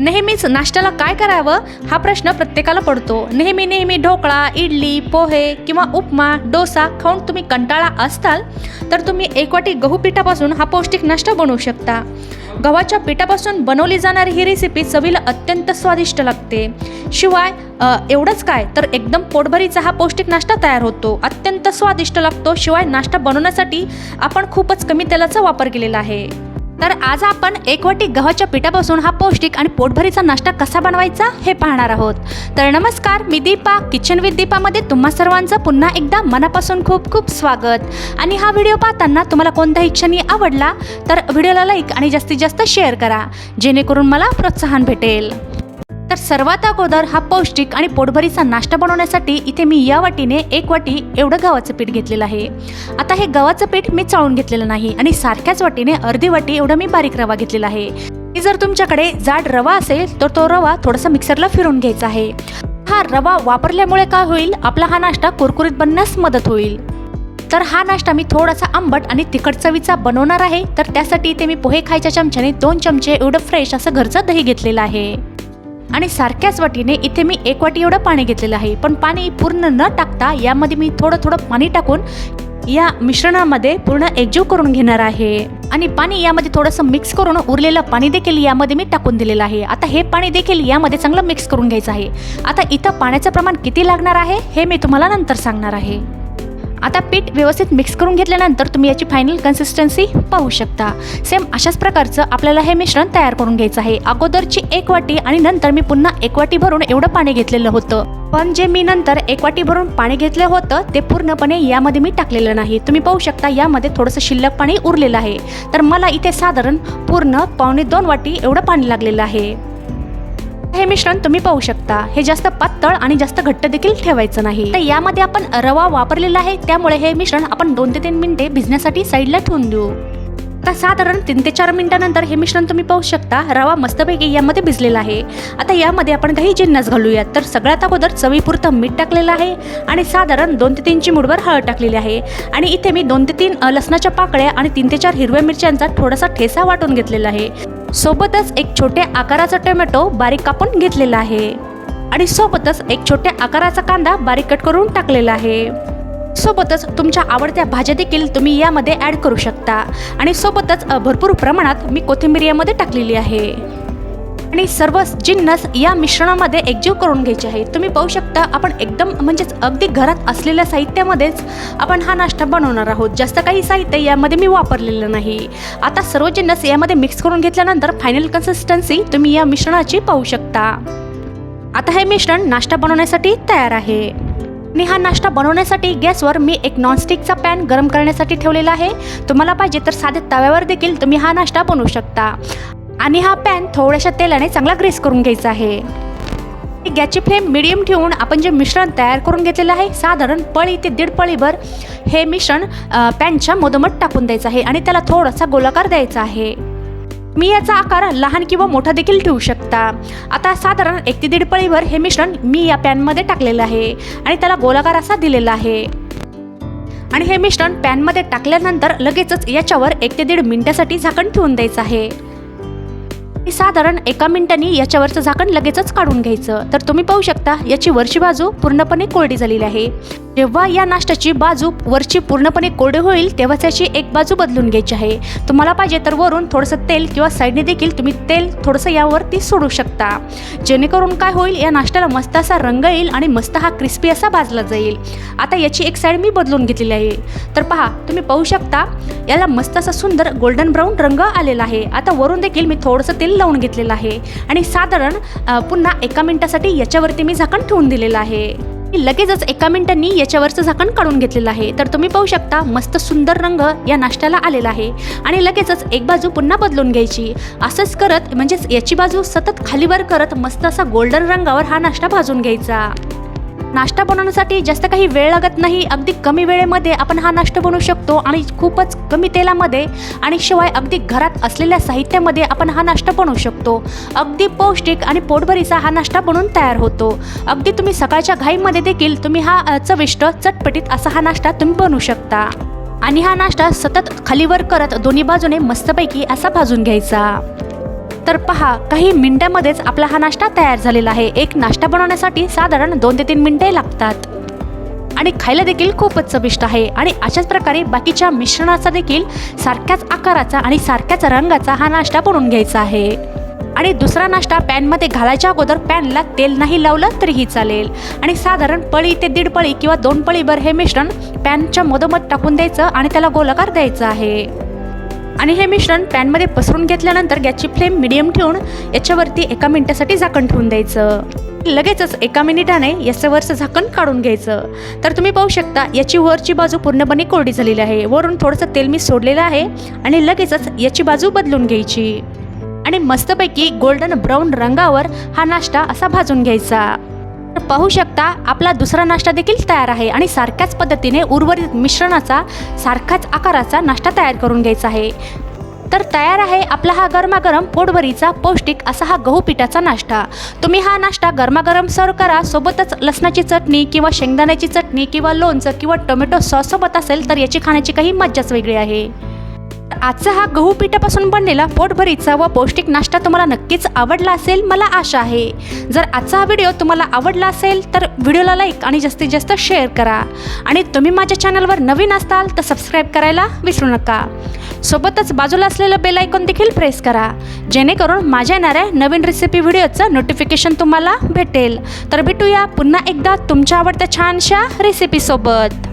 नेहमीच नाश्त्याला काय करावं? हा प्रश्न प्रत्येकाला पडतो. नेहमी नेहमी ढोकळा इडली पोहे किंवा उपमा डोसा खाऊन तुम्ही कंटाळा असताल तर तुम्ही एक वाटी गहू पिठापासून हा पौष्टिक नाश्ता बनवू शकता. गव्हाच्या पिठापासून बनवली जाणारी ही रेसिपी चवीला अत्यंत स्वादिष्ट लागते. शिवाय एवढंच काय तर एकदम पोटभरीचा हा पौष्टिक नाश्ता तयार होतो. अत्यंत स्वादिष्ट लागतो. शिवाय नाश्ता बनवण्यासाठी आपण खूपच कमी तेलाचा वापर केलेला आहे. तर आज आपण एक वाटी गव्हाच्या पिठापासून हा पौष्टिक आणि पोटभरीचा नाश्ता कसा बनवायचा हे पाहणार आहोत. तर नमस्कार मी दीपा किचन विथ दीपामध्ये तुम्हा सर्वांचं पुन्हा एकदा मनापासून खूप खूप स्वागत. आणि हा व्हिडिओ पाहताना तुम्हाला कोणत्याही क्षणी आवडला तर व्हिडिओला लाईक आणि जास्तीत जास्त शेअर करा जेणेकरून मला प्रोत्साहन भेटेल. तर सर्वात अगोदर हा पौष्टिक आणि पोटभरीचा नाश्ता बनवण्यासाठी इथे मी या वाटीने एक वाटी एवढं गव्हाचं पीठ घेतलेलं आहे. आता हे गव्हाचं पीठ मी चाळून घेतलेलं नाही आणि सारख्याच वाटीने अर्धी वाटी एवढं मी बारीक रवा घेतलेला आहे. जर तुमच्याकडे जाड रवा असेल तर तो रवा थोडासा मिक्सरला फिरून घ्यायचा आहे. हा रवा वापरल्यामुळे काय होईल? आपला हा नाश्ता कुरकुरीत बनण्यास मदत होईल. तर हा नाश्ता मी थोडासा आंबट आणि तिखट चवीचा बनवणार आहे. तर त्यासाठी इथे मी पोहे खायच्या चमच्याने दोन चमचे एवढं फ्रेश असं घरचं दही घेतलेलं आहे. आणि सारख्याच वाटीने इथे मी एक वाटी एवढं पाणी घेतलेलं आहे. पण पाणी पूर्ण न टाकता यामध्ये मी थोडं थोडं पाणी टाकून या मिश्रणामध्ये पूर्ण एकजीव करून घेणार आहे. आणि पाणी यामध्ये थोडंसं मिक्स करून उरलेलं पाणी देखील यामध्ये मी टाकून दिलेलं आहे. आता हे पाणी देखील यामध्ये चांगलं मिक्स करून घ्यायचं आहे. आता इथं पाण्याचं प्रमाण किती लागणार आहे हे मी तुम्हाला नंतर सांगणार आहे. आता पीठ व्यवस्थित मिक्स करून घेतल्यानंतर तुम्ही याची फायनल कन्सिस्टन्सी पाहू शकता. सेम अशाच प्रकारचं आपल्याला हे मिश्रण तयार करून घ्यायचं आहे. अगोदरची एक वाटी आणि नंतर मी पुन्हा एक वाटी भरून एवढं पाणी घेतलेलं होतं. पण जे मी नंतर एक वाटी भरून पाणी घेतलं होतं ते पूर्णपणे यामध्ये मी टाकलेलं नाही. तुम्ही पाहू शकता यामध्ये थोडंसं शिल्लक पाणी उरलेलं आहे. तर मला इथे साधारण पूर्ण पावणे दोन वाटी एवढं पाणी लागलेलं आहे. हे मिश्रण तुम्ही पाहू शकता. हे जास्त पातळ आणि जास्त घट्ट देखील ठेवायचं नाही. तर यामध्ये आपण रवा वापरलेला आहे. त्यामुळे हे मिश्रण आपण दोन ते तीन मिनिटे भिजण्यासाठी साईडला ठेवून देऊ. आता साधारण तीन ते चार मिनिटानंतर हे मिश्रण तुम्ही पाहू शकता. रवा मस्तपैकी यामध्ये भिजलेला आहे. आता यामध्ये आपण काही जिन्नस घालूयात. तर सगळ्यात अगोदर चवीपुरतं मीठ टाकलेलं आहे आणि साधारण दोन ते तीन चिमूटभर हळद टाकलेली आहे. आणि इथे मी दोन ते तीन लसणाच्या पाकळ्या आणि तीन ते चार हिरव्या मिरच्यांचा थोडासा ठेसा वाटून घेतलेला आहे. सोबतच एक छोट्या आकाराचा टोमॅटो बारीक कापून घेतलेला आहे. आणि सोबतच एक छोट्या आकाराचा कांदा बारीक कट करून टाकलेला आहे. सोबतच तुमच्या आवडत्या भाज्या देखील तुम्ही यामध्ये ॲड करू शकता. आणि सोबतच भरपूर प्रमाणात मी कोथिंबीर यामध्ये टाकलेली आहे. आणि सर्व जिन्नस या मिश्रणामध्ये एकजीव करून घ्यायचे आहे. तुम्ही पाहू शकता आपण एकदम म्हणजेच अगदी घरात असलेल्या साहित्यामध्येच आपण हा नाश्ता बनवणार आहोत. जास्त काही साहित्य यामध्ये मी वापरलेलं नाही. आता सर्व जिन्नस यामध्ये मिक्स करून घेतल्यानंतर फायनल कन्सिस्टन्सी तुम्ही या मिश्रणाची पाहू शकता. आता हे मिश्रण नाश्ता बनवण्यासाठी तयार आहे. आणि हा नाश्ता बनवण्यासाठी गॅसवर मी एक नॉनस्टिकचा पॅन गरम करण्यासाठी ठेवलेला आहे. तुम्हाला पाहिजे तर साध्या तव्यावर देखील तुम्ही हा नाश्ता बनवू शकता. आणि हा पॅन थोड्याशा तेलाने चांगला ग्रेस करून घ्यायचा आहे. गॅसची फ्लेम मिडियम ठेवून आपण जे मिश्रण तयार करून घेतलेलं आहे साधारण पळी ते दीड पळीभर हे मिश्रण पॅनच्या मधोमध टाकून द्यायचं आहे आणि त्याला थोडासा गोलाकार द्यायचा आहे. मी याचा आकार लहान किंवा मोठा देखील ठेवू शकता. आता साधारण एक ते दीड पळीभर हे मिश्रण मी या पॅनमध्ये टाकलेलं आहे आणि त्याला गोलाकार असा दिलेला आहे. आणि हे मिश्रण पॅनमध्ये टाकल्यानंतर लगेचच याच्यावर एक ते दीड मिनिटासाठी झाकण ठेवून द्यायचं आहे. साधारण एका मिनिटांनी याच्यावरचं झाकण लगेचच काढून घ्यायचं. तर तुम्ही पाहू शकता याची वरची बाजू पूर्णपणे कोरडी झालेली आहे. जेव्हा या नाश्त्याची बाजू वरची पूर्णपणे कोरडी होईल तेव्हा त्याची एक बाजू बदलून घ्यायची आहे. तुम्हाला पाहिजे तर वरून थोडंसं तेल किंवा साईडने देखील तुम्ही तेल थोडंसं यावरती सोडू शकता. जेणेकरून काय होईल या नाश्त्याला मस्त असा रंग येईल आणि मस्त हा क्रिस्पी असा भाजला जाईल. आता याची एक साईड मी बदलून घेतलेली आहे. तर पहा तुम्ही पाहू शकता याला मस्त असा सुंदर गोल्डन ब्राऊन रंग आलेला आहे. आता वरून देखील मी थोडंसं तेल लावून घेतलेलं आहे. आणि साधारण पुन्हा एका मिनिटासाठी याच्यावरती मी झाकण ठेवून दिलेलं आहे. लगेचच एका मिनिटांनी याच्यावरचं झाकण काढून घेतलेलं आहे. तर तुम्ही पाहू शकता मस्त सुंदर रंग या नाश्त्याला आलेला आहे. आणि लगेचच एक बाजू पुन्हा बदलून घ्यायची. असंच करत म्हणजेच याची बाजू सतत खालीवर करत मस्त असा गोल्डन रंगावर हा नाश्ता भाजून घ्यायचा. नाश्ता बनवण्यासाठी जास्त काही वेळ लागत नाही. अगदी कमी वेळेमध्ये आपण हा नाश्ता बनवू शकतो आणि खूपच कमी तेलामध्ये आणि शिवाय अगदी घरात असलेल्या साहित्यामध्ये आपण हा नाश्ता बनवू शकतो. अगदी पौष्टिक आणि पोटभरीचा हा नाश्ता बनवून तयार होतो. अगदी तुम्ही सकाळच्या घाईमध्ये देखील तुम्ही हा चविष्ट चटपटीत असा हा नाश्ता तुम्ही बनवू शकता. आणि हा नाश्ता सतत खालीवर करत दोन्ही बाजूने मस्तपैकी असा भाजून घ्यायचा. तर पहा काही मिनिटांमध्येच आपला हा नाश्ता तयार झालेला आहे. एक नाश्ता बनवण्यासाठी साधारण दोन ते तीन मिनिटे लागतात. आणि खायला देखील खूपच चविष्ट आहे. आणि अशाच प्रकारे बाकीच्या मिश्रणाचा देखील सारख्याच आकाराचा आणि सारख्याच रंगाचा हा नाश्ता बनवून घ्यायचा आहे. आणि दुसरा नाश्ता पॅनमध्ये घालायच्या अगोदर पॅनला तेल नाही लावलं तरीही चालेल. आणि साधारण पळी ते दीड पळी किंवा दोन पळीभर हे मिश्रण पॅनच्या मधोमध टाकून द्यायचं आणि त्याला गोलाकार द्यायचा आहे. आणि हे मिश्रण पॅनमध्ये पसरून घेतल्यानंतर गॅसची फ्लेम मिडियम ठेवून याच्यावरती एका मिनिटासाठी झाकण ठेवून द्यायचं. लगेचच एका मिनिटाने याचं वरचं झाकण काढून घ्यायचं. तर तुम्ही पाहू शकता याची वरची बाजू पूर्णपणे कोरडी झालेली आहे. वरून थोडंसं तेल मी सोडलेलं आहे आणि लगेचच याची बाजू बदलून घ्यायची. आणि मस्तपैकी गोल्डन ब्राऊन रंगावर हा नाश्ता असा भाजून घ्यायचा. तर पाहू शकता आपला दुसरा नाश्ता देखील तयार आहे आणि सारख्याच पद्धतीने उर्वरित मिश्रणाचा सारखाच आकाराचा नाश्ता तयार करून घ्यायचा आहे. तर तयार आहे आपला हा गरमागरम पोटभरीचा पौष्टिक असा हा गहू पिठाचा नाश्ता. तुम्ही हा नाश्ता गरमागरम सर्व करा सोबतच लसणाची चटणी किंवा शेंगदाण्याची चटणी किंवा लोणचं किंवा टोमॅटो सॉससोबत असेल तर याची खाण्याची काही मज्जाच वेगळी आहे. आजचा हा गहू पिठापासून बनलेला पोटभरीचा व पौष्टिक नाश्ता तुम्हाला नक्कीच आवडला असेल मला आशा आहे. जर आजचा हा व्हिडिओ तुम्हाला आवडला असेल तर व्हिडिओला लाईक आणि जास्तीत जास्त शेअर करा. आणि तुम्ही माझ्या चॅनलवर नवीन असताल तर सबस्क्राईब करायला विसरू नका. सोबतच बाजूला असलेलं बेल आयकॉन देखील प्रेस करा. जेणेकरून माझ्या येणाऱ्या नवीन रेसिपी व्हिडिओचं नोटिफिकेशन तुम्हाला भेटेल. तर भेटूया पुन्हा एकदा तुमच्या आवडत्या छानशा रेसिपीसोबत